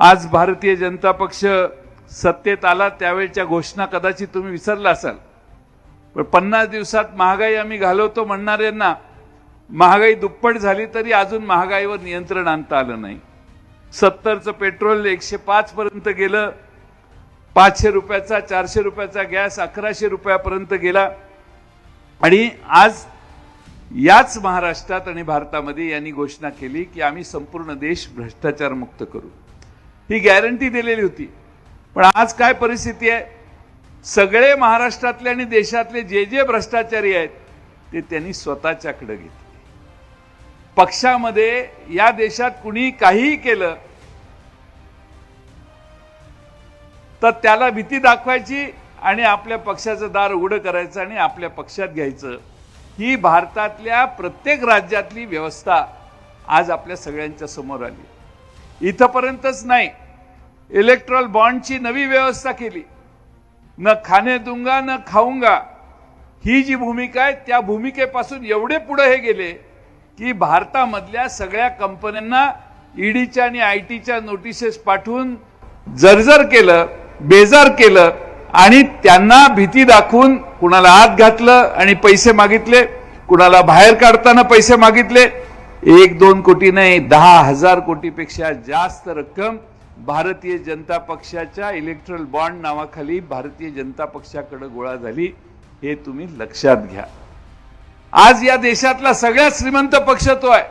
आज भारतीय जनता पक्ष सत्तेत आला त्यावेळच्या घोषणा कदाचित तुम्ही विसरला असाल. पण पन्नास दिवसात महागाई आम्ही घालवतो म्हणणाऱ्यांना महागाई दुप्पट झाली तरी अजून महागाईवर नियंत्रण आणता आलं नाही. सत्तरचं पेट्रोल एकशे पाच पर्यंत गेलं पाचशे रुपयाचा चारशे रुपयाचा गॅस अकराशे रुपयापर्यंत गेला. आणि आज याच महाराष्ट्रात आणि भारतामध्ये यांनी घोषणा केली की आम्ही संपूर्ण देश भ्रष्टाचार मुक्त करू. ही गॅरंटी दिलेली होती. पण आज काय परिस्थिती आहे? सगळे महाराष्ट्रातले आणि देशातले जे जे भ्रष्टाचारी आहेत ते त्यांनी स्वतःच्याकडे घेतले. पक्षामध्ये या देशात कुणी काहीही केलं तर त्याला भीती दाखवायची आणि आपल्या पक्षाचं दार उघडं करायचं आणि आपल्या पक्षात घ्यायचं. ही भारतातल्या प्रत्येक राज्यातली व्यवस्था आज आपल्या सगळ्यांच्या समोर आली. इथपर्यंतच नाही. इलेक्ट्रॉल बॉन्डची नवी व्यवस्था केली. न खाणे दुंगा न खाऊंगा. ही जी भूमिका आहे त्या भूमिकेपासून एवढे पुढे हे गेले की भारतामधल्या सगळ्या कंपन्यांना ईडीच्या आणि आय टीच्या नोटिसेस पाठवून जर्जर केलं बेजार केलं आणि त्यांना भीती दाखवून कुणाला आत घातलं आणि पैसे मागितले कुणाला बाहेर काढताना पैसे मागितले. एक दोन कोटी नाही दहा हजार कोटीपेक्षा जास्त रक्कम भारतीय जनता पक्षाच्या इलेक्ट्रल बॉन्ड नावाखाली भारतीय जनता पक्षाकडे गोळा झाली. हे तुम्ही लक्षात घ्या. आज या देशातला सगळ्यात श्रीमंत पक्ष तो आहे.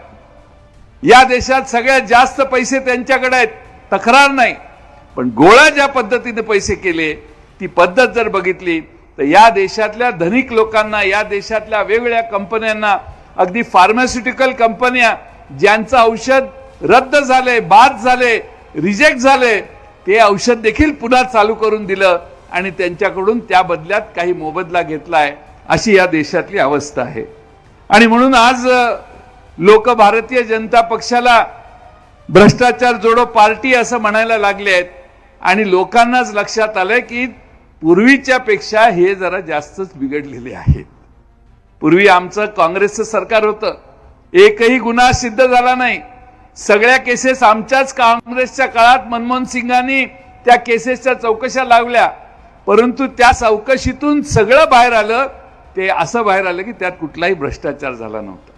या देशात सगळ्यात जास्त पैसे त्यांच्याकडे आहेत. तक्रार नाही. पण गोळा ज्या पद्धतीने पैसे केले ती पद्धत जर बघितली तर या देशातल्या धनिक लोकांना या देशातल्या वेगवेगळ्या कंपन्यांना अगदी फार्मास्युटिकल कंपन्या ज्यांचं औषध रद्द झाले बाद झाले रिजेक्ट झाले ते औषध देखील पुन्हा चालू करून दिलं आणि त्यांच्याकडून त्या बदल्यात काही मोबदला घेतला आहे अशी या देशातली अवस्था आहे. आणि म्हणून आज लोक भारतीय जनता पक्षाला भ्रष्टाचार जोडो पार्टी असं म्हणायला लागले आहेत. आणि लोकांनाच लक्षात आलंय की पूर्वीच्या पेक्षा हे जरा जास्तच बिघडलेले आहेत. पूर्वी आमचं काँग्रेसचं सरकार होतं. एकही गुन्हा सिद्ध झाला नाही. सगळ्या केसेस आमच्याच काँग्रेसच्या काळात मनमोहन सिंगांनी त्या केसेसच्या चौकशा लावल्या परंतु त्या चौकशीतून सगळं बाहेर आलं ते असं बाहेर आलं की त्यात कुठलाही भ्रष्टाचार झाला नव्हता.